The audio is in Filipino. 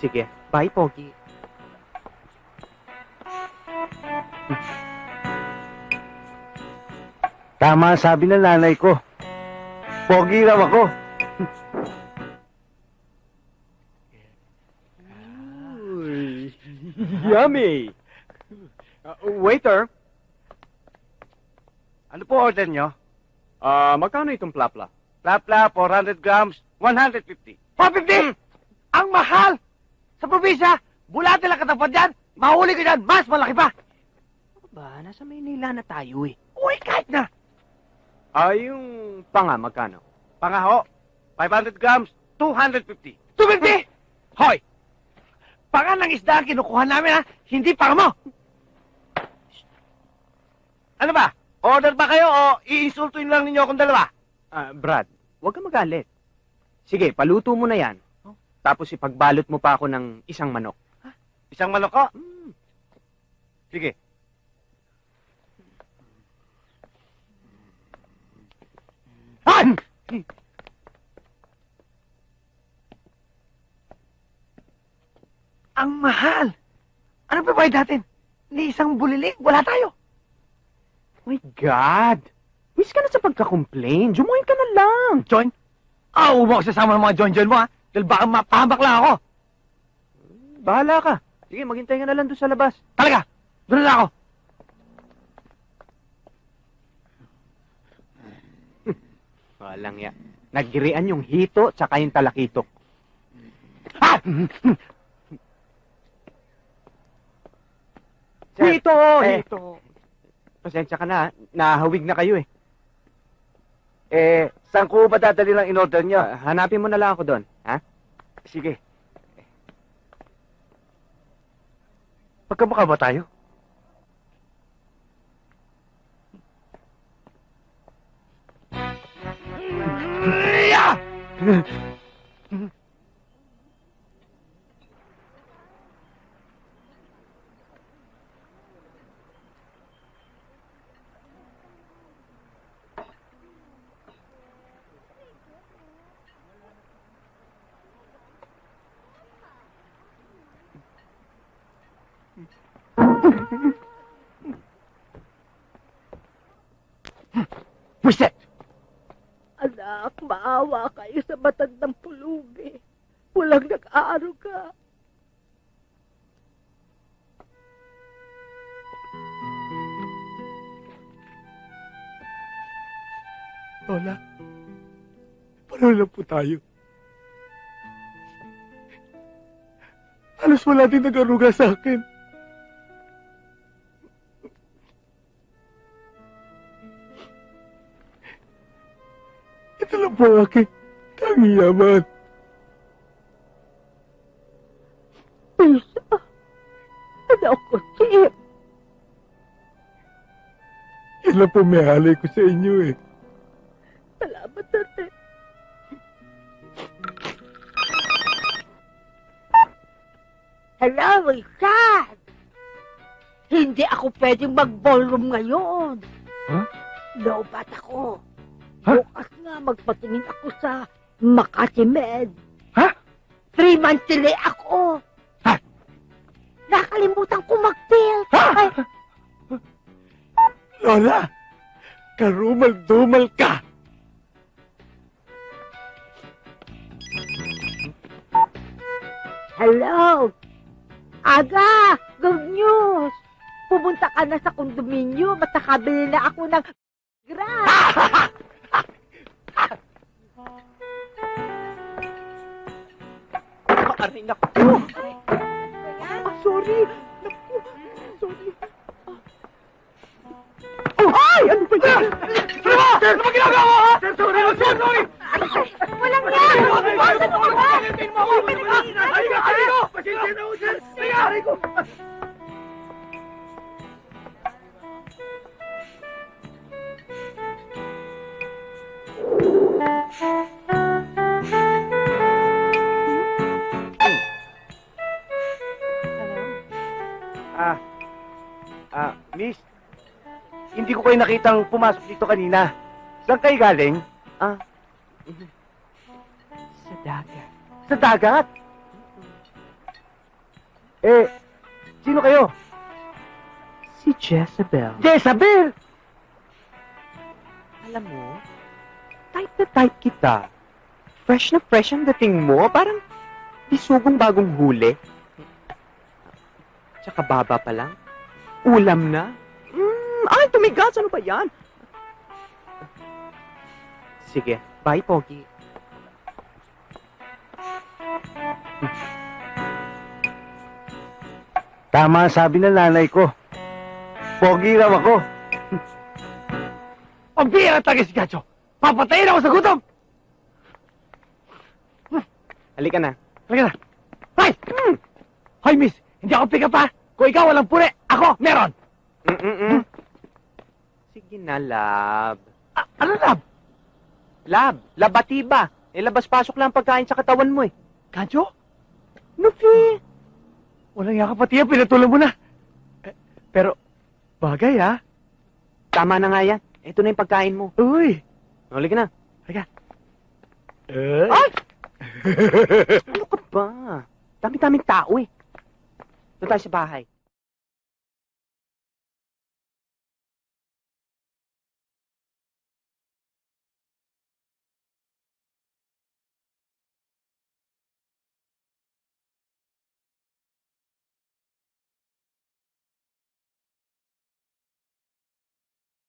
Sige. Bye, Pogi. Tama ang sabi ng nanay ko. Pogi raw ako. Yummy! Uh, waiter, Ano po order nyo? ah magkano itong plapla? Plapla, 400 grams, 150. 450! Ang mahal! Sa probinsya, bulate lang katapat yan, mahuli ka dyan, mas malaki pa! Ba, nasa Maynila na tayo eh. Uy, kahit na! Ah, yung panga, magkano? Pangaho, 500 grams, 250. 250! Hoy! Panga ng isda ang kinukuha namin ha, hindi panga mo! Ano ba? Order ba kayo o iinsultuin lang ninyo akong dalawa? Ah, Brad, huwag ka magalit. Sige, paluto mo na yan. Tapos ipagbalot mo pa ako ng isang manok. Isang manok ko? Mm. Sige. Han! Ang mahal! Ano pa bayad natin? Ni isang buliling, wala tayo. My God! Miss ka na sa pagka-complain. Jumoin ka na lang. John? Ah, huwag mo ako sasama ng mga John-John mo ha. Dahil baka mapahamak lang ako. Bahala ka. Sige, maghintay ka na lang doon sa labas. Talaga, doon na ako. Walang ya. Nagirian yung hito tsaka yung talakitok. Ha! Sir, Hito! eh, Hito! Pasensya ka na. Nahawig na kayo eh. Eh, saan ko ba dadali lang in-order nyo? Ah, hanapin mo na lang ako doon. Sige. Magkamukha ba tayo? Yeah! Pwisit! Anak, maawa kayo sa matandang pulubi. Walang nag-aaruga. Lola, paano lang po tayo? Halos wala din nag-aruga sa akin. Ito lang po aking tanging yaman. Isa. Anak ko, Chip. Yan lang po may halay ko sa inyo eh. Salamat natin. Hello, Richard! Hindi ako pwedeng mag-ballroom ngayon. Huh? Lobat ako. Huh? Bukas nga magpatingin ako sa Makati Med. Ha? Three months delay ako. Ha? Nakalimutan ko mag-bill. Ha? Ay, Lola, karumal-dumal ka. Hello? Aga! Good news! Pumunta ka na sa kondominium at nakabili na ako ng grass. Aray, naku. Ah, sorry. Naku, sorry. Oh, ay! Ano ba yan? Ano ba? Ano ba ginagawa mo, ha? Sorry, sorry! Walang yan! Ano ka ba? Halika, halika! Pasensya na ako, sir! Nangyari ko! Ah, ah, miss, hindi ko kayo nakitang pumasok dito kanina. Saan kayo galing? Ah. Sa dagat. Sa dagat? Eh, sino kayo? Si Jezebel. Jezabel! Alam mo, type na type kita. Fresh na fresh ang dating mo. Parang di sugong bagong huli. Tsaka baba pa lang. Ulam na. Mm, ay, tumigas. Ano ba yan? Sige. Bye, Pogi. Tama ang sabi ng nanay ko. Pogi raw ako. Pambira taga si Gacho. Papatayin ako sa gutom. Halika na. Halika na. Ay! Hoy, miss. Hindi ako pick up ha. Kung ikaw walang puri, ako meron. Mm-mm-mm. Sige na, lab. A- ano lab? Lab, labatiba. Eh, labas-pasok lang ang pagkain sa katawan mo eh. Gacho? Nufi! Walang yaka pati yan. Pinatulong mo na. Eh, pero, bagay ha. Tama na nga yan. Ito na yung pagkain mo. Uy. Halika na. Ay! Ano ka ba? Dami-daming tao eh. Doon tayo sa bahay.